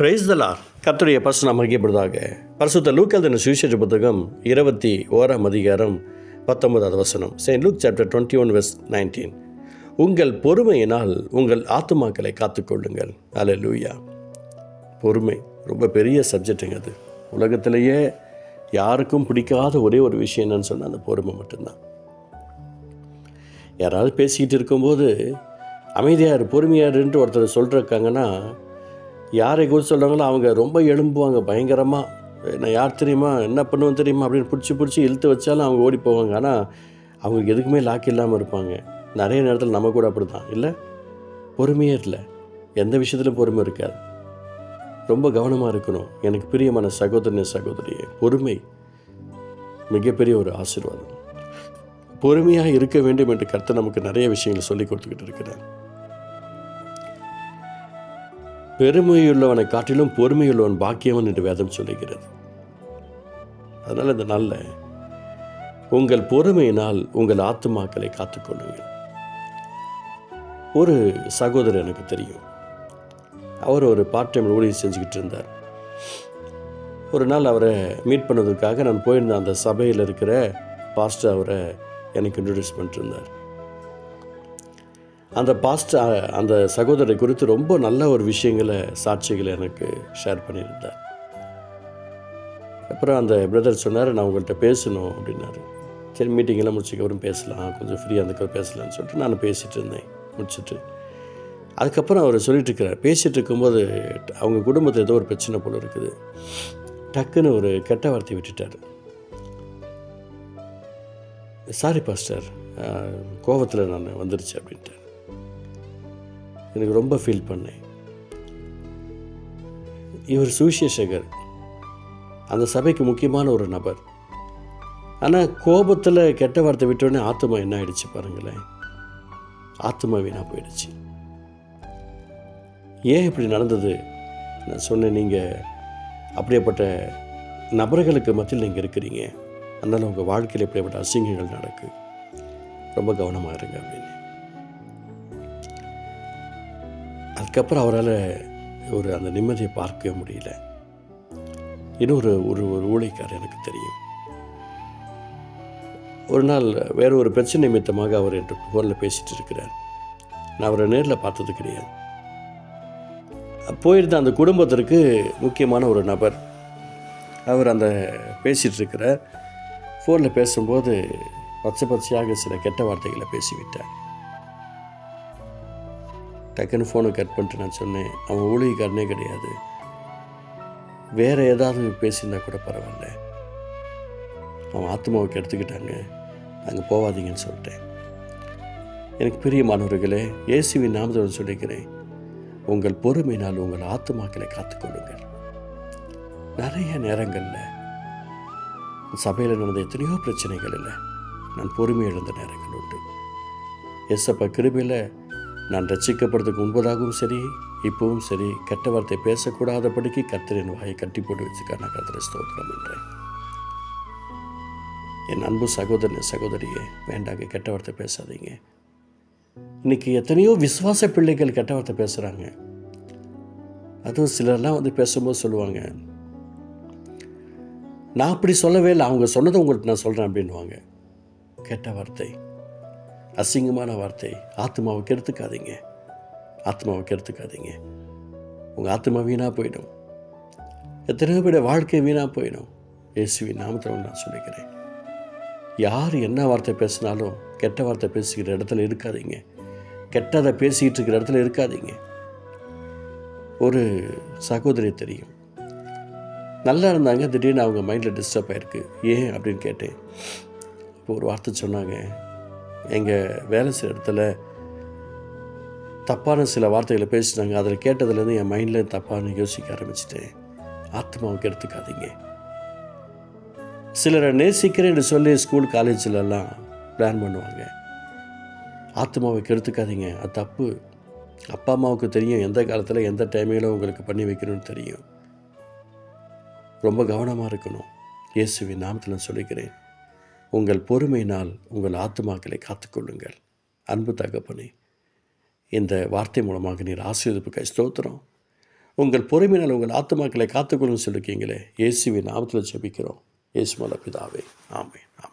Price தலார் கர்த்தருடைய பசு நாம் அறியப்படுதாக பரிசுத்த லூக்கல் சுவிசேஷ புத்தகம் இருபத்தி ஓராம் அதிகாரம் பத்தொன்பதாவது வசனம். Saint Luke chapter twenty one verse nineteen உங்கள் பொறுமையினால் உங்கள் ஆத்துமாக்களை காத்துக்கொள்ளுங்கள். அல்ல லூயா பொறுமை ரொம்ப பெரிய சப்ஜெக்ட்டுங்க அது. உலகத்திலேயே யாருக்கும் பிடிக்காத ஒரே ஒரு விஷயம் என்னன்னு சொன்னால் அந்த பொறுமை மட்டும்தான். யாராவது பேசிக்கிட்டு இருக்கும்போது அமைதியார் பொறுமையாருன்ட்டு ஒருத்தர் சொல்லிருக்காங்கன்னா யாரை குறித்து சொல்கிறாங்களோ அவங்க ரொம்ப எழும்புவாங்க பயங்கரமாக நான் யார் தெரியுமா என்ன பண்ணுவோம் தெரியுமா அப்படின்னு பிடிச்சி பிடிச்சி இழுத்து வச்சாலும் அவங்க ஓடி போவாங்க. ஆனால் அவங்களுக்கு எதுக்குமே லாக் இல்லாமல் இருப்பாங்க. நிறைய நேரத்தில் நம்ம கூட அப்படி தான் இல்லை? பொறுமையே இல்லை. எந்த விஷயத்திலும் பொறுமை இருக்காது. ரொம்ப கவனமாக இருக்கணும். எனக்கு பிரியமான சகோதரனே சகோதரியே பொறுமை மிகப்பெரிய ஒரு ஆசீர்வாதம். பொறுமையாக இருக்க வேண்டும் என்று கருத்தை நமக்கு நிறைய விஷயங்களை சொல்லி கொடுத்துக்கிட்டு இருக்கிறேன் பெருமையுள்ளவனை காட்டிலும் பொறுமையுள்ளவன் பாக்கியவன் என்று வேதம் சொல்லுகிறது. அதனால் இந்த நாளில் உங்கள் பொறுமையினால் உங்கள் ஆத்துமாக்களை காத்துக்கொள்ளுங்கள். ஒரு சகோதரர் எனக்கு தெரியும். அவர் ஒரு பார்ட் டைம் ஊழியர் செஞ்சுக்கிட்டு இருந்தார். ஒரு நாள் அவரை மீட் பண்ணதுக்காக நான் போயிருந்த அந்த சபையில் இருக்கிற பாஸ்டர் அவரை எனக்கு இன்ட்ரடியூஸ் பண்ணிட்டுருந்தார் அந்த பாஸ்ட் அந்த சகோதரரை குறித்து ரொம்ப நல்ல ஒரு விஷயங்களை சாட்சிகளை எனக்கு ஷேர் பண்ணியிருந்தார். அப்புறம் அந்த பிரதர் சொன்னார் நான் உங்கள்கிட்ட பேசணும் அப்படின்னாரு. சரி மீட்டிங்கெல்லாம் முடிச்சுக்கப்புறம் பேசலாம் கொஞ்சம் ஃப்ரீயாக இருந்துக்க பேசலாம்னு சொல்லிட்டு நான் பேசிகிட்டு இருந்தேன் முடிச்சுட்டு. அதுக்கப்புறம் அவர் சொல்லிட்டு இருக்கிறார் பேசிகிட்டு இருக்கும்போது அவங்க குடும்பத்தில் ஏதோ ஒரு பிரச்சனை போல் இருக்குது. டக்குன்னு ஒரு கெட்ட வார்த்தை விட்டுட்டார். சாரி பாஸ்டர் கோவத்தில் நான் வந்துருச்சு அப்படின்ட்டு எனக்கு ரொம்ப ஃபீல் பண்ணேன். இவர் சுவிசேஷகர். அந்த சபைக்கு முக்கியமான ஒரு நபர். ஆனால் கோபத்தில் கெட்ட வார்த்தை விட்டோடனே ஆத்மா என்ன ஆயிடுச்சு பாருங்களேன். ஆத்மா வீணாக போயிடுச்சு. ஏன் இப்படி நடந்தது? நான் சொன்னேன் நீங்கள் அப்படியேப்பட்ட நபர்களுக்கு மத்தியில் நீங்கள் இருக்கிறீங்க. அதனால் உங்கள் வாழ்க்கையில் இப்படிப்பட்ட அசிங்கங்கள் நடக்கு. ரொம்ப கவனமாக இருங்க அப்படின்னு. அதுக்கப்புறம் அவரால் ஒரு அந்த நிம்மதியை பார்க்கவே முடியல. இன்னொரு ஒரு ஒரு ஊழிக்காரர் எனக்கு தெரியும். ஒரு நாள் வேறு ஒரு பிரச்சனை நிமித்தமாக அவர் என்று ஃபோனில் பேசிகிட்டு இருக்கிறார். நான் அவரை நேரில் பார்த்தது கிடையாது. போயிருந்த அந்த குடும்பத்திற்கு முக்கியமான ஒரு நபர். அவர் அந்த பேசிகிட்டு இருக்கிறார். ஃபோனில் பேசும்போது பச்சை பச்சையாக சில கெட்ட வார்த்தைகளை பேசிவிட்டார். டக்குன்னு ஃபோனை கட் பண்ணிட்டு நான் சொன்னேன் அவன் ஊழியக்காரனே கிடையாது. வேறு ஏதாவது பேசியிருந்தா கூட பரவாயில்ல. அவன் ஆத்மாவுக்கு எடுத்துக்கிட்டாங்க. அங்கே போகாதீங்கன்னு சொல்லிட்டேன். எனக்கு பெரிய மாணவர்களே இயேசுவின் நாமதன் சொல்லிக்கிறேன் உங்கள் பொறுமையினால் உங்கள் ஆத்மாக்களை காத்துக்கொள்ளுங்கள். நிறைய நேரங்களில் சபையில் நடந்த எத்தனையோ பிரச்சனைகள் இல்லை நான் பொறுமை இழந்த நேரங்கள் உண்டு. எஸ்அப்பா கிருபையில் நான் ரசிக்கப்படுறதுக்கு முன்பதாகவும் சரி இப்பவும் சரி கெட்ட வார்த்தை பேசக்கூடாதபடிக்கு கர்த்தரின் வாயை கட்டி போட்டு வச்சுக்க நான் கர்த்தரை ஸ்தோத்திரம் என்றேன் என் அன்பு சகோதரன் சகோதரியே வேண்டாங்க கெட்ட வார்த்தை பேசாதீங்க. இன்னைக்கு எத்தனையோ விசுவாச பிள்ளைகள் கெட்ட வார்த்தை பேசுகிறாங்க அதுவும் சிலர்லாம் வந்து பேசும்போது சொல்லுவாங்க நான் அப்படி சொல்லவே இல்லை அவங்க சொன்னதை உங்களுக்கு நான் சொல்கிறேன் அப்படின்வாங்க கெட்ட வார்த்தை. அசிங்கமான வார்த்தை. ஆத்மாவை கெடுத்துக்காதீங்க. ஆத்மாவை கெடுத்துக்காதீங்க. உங்கள் ஆத்மா வீணாக போயிடும். எத்தனையோ பேர் வாழ்க்கை வீணாக போயிடும். இயேசுவின் நாமத்தில் நான் சொல்லிக்கிறேன். யார் என்ன வார்த்தை பேசினாலும் கெட்ட வார்த்தை பேசிக்கிற இடத்துல இருக்காதீங்க. கெட்டதை பேசிக்கிட்டு இருக்கிற இடத்துல இருக்காதீங்க. ஒரு சகோதரி தெரியும். நல்லா இருந்தாங்க திடீர்னு அவங்க மைண்டில் டிஸ்டர்ப் ஆகிருக்கு ஏன் அப்படின்னு கேட்டேன். இப்போ ஒரு வார்த்தை சொன்னாங்க. எங்கள் வேலை செய்கிற இடத்துல தப்பான சில வார்த்தைகளை பேசினாங்க. அதில் கேட்டதுலேருந்து என் மைண்டில் தப்பான யோசிக்க ஆரம்பிச்சிட்டேன். ஆத்மாவுக்கு எடுத்துக்காதீங்க. சிலரை நேசிக்கிறேன்னு சொல்லி ஸ்கூல் காலேஜிலலாம் பிளான் பண்ணுவாங்க. ஆத்மாவை கெடுத்துக்காதீங்க. அது தப்பு. அப்பா அம்மாவுக்கு தெரியும் எந்த காலத்தில் எந்த டைமில் உங்களுக்கு பண்ணி வைக்கணும்னு தெரியும். ரொம்ப கவனமாக இருக்கணும். இயேசுவின் நாமத்தில் சொல்லிக்கிறேன். உங்கள் பொறுமையினால் உங்கள் ஆத்மாக்களை காத்துக்கொள்ளுங்கள். அன்பு தகப்பனே இந்த வார்த்தை மூலமாக நீர் ஆசீர்வதிப்புக்கு ஸ்தோத்திரம். உங்கள் பொறுமையினால் உங்கள் ஆத்துமாக்களை காத்துக்கொள்ளுன்னு சொல்லியிருக்கீங்களே இயேசுவின் நாமத்தில் ஜெபிக்கிறோம். இயேசு மல பிதாவே ஆமை ஆமென்